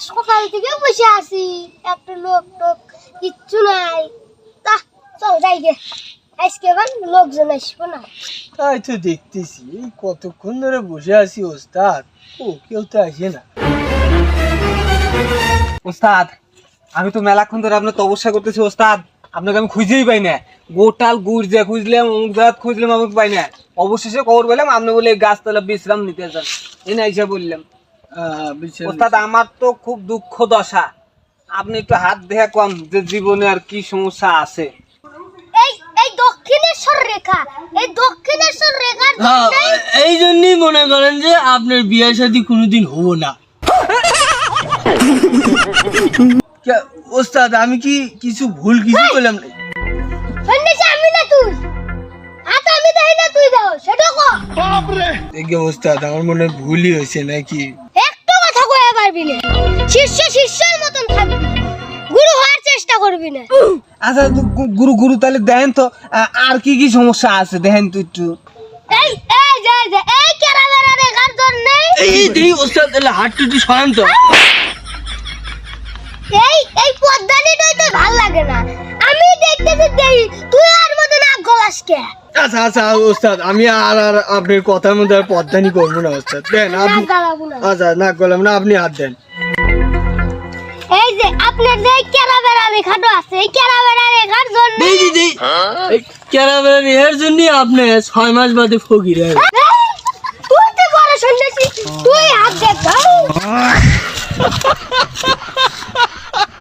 সকাল থেকে বসে আছি। একটা লোক টোক কিচ্ছু নাই। তা চল যাই গে। আজকে এবার লোকজন আসব না। তাই তো দেখতেছি কতক্ষণ ধরে বসে আছি ওস্তাদ। ও কেউ তো আসে না। ওস্তাদ আমি তো মেলাক্ষণ ধরে আপনার তপস্যা করতেছি ওস্তাদ। আপনাকে আমি খুঁজেই পাই না। গোটাল গুড় যে খুঁজলাম অমুক জাত খুঁজলাম আমাকে পাই না। অবশেষে খবর পেলাম আপনি বলে গাছতলা বিশ্রাম নিতে যান। এনে এসে বললাম। ওস্তাদ আমার তো খুব দুঃখ দশা। আপনি একটু হাত দেখা কম যে জীবনে আর কি সমস্যা আছে। এই এই দক্ষিণেশ্বর রেখা এই দক্ষিণেশ্বর রেখার হ্যাঁ, জন্যই এই জন্যই মনে করেন যে আপনার সাথে কোনোদিন হব না। ওস্তাদ আমি কি কিছু ভুল কিছু করলাম? না? আমি না তুই। আমি দেই না তুই দাও সেটা কো দেখে ওস্তাদ আমার মনে ভুলই হয়েছে নাকি? পারবি না। শিষ্য শিষ্যের মতন থাকবি গুরু হওয়ার চেষ্টা করবি না। আচ্ছা গুরু গুরু তাহলে দেখেন তো আর কি কি সমস্যা আছে? দেখেন তো একটু। এই এই যে যে এই কেরামেরা রেখার জন্য। এই এই ওস্তাদ তাহলে হাতটা একটু সরান তো। এই এই পদ্মানিটাই তো ভালো লাগে না। আমি দেখতেছি দেই তুই আর মধ্যে না গলাস কে? আচ্ছা আচ্ছা ওস্তাদ আমি আর আর আপনার কথার মধ্যে আর পদ্মানি করব না ওস্তাদ। দেন আপনি আচ্ছা না করলাম না আপনি হাত দেন। এই যে আপনার যে আছে এই জন্য এই এই এর জন্য আপনি ছয় মাস বাদে ফকির তুই তো বড় শুনেছি তুই হাত দেখ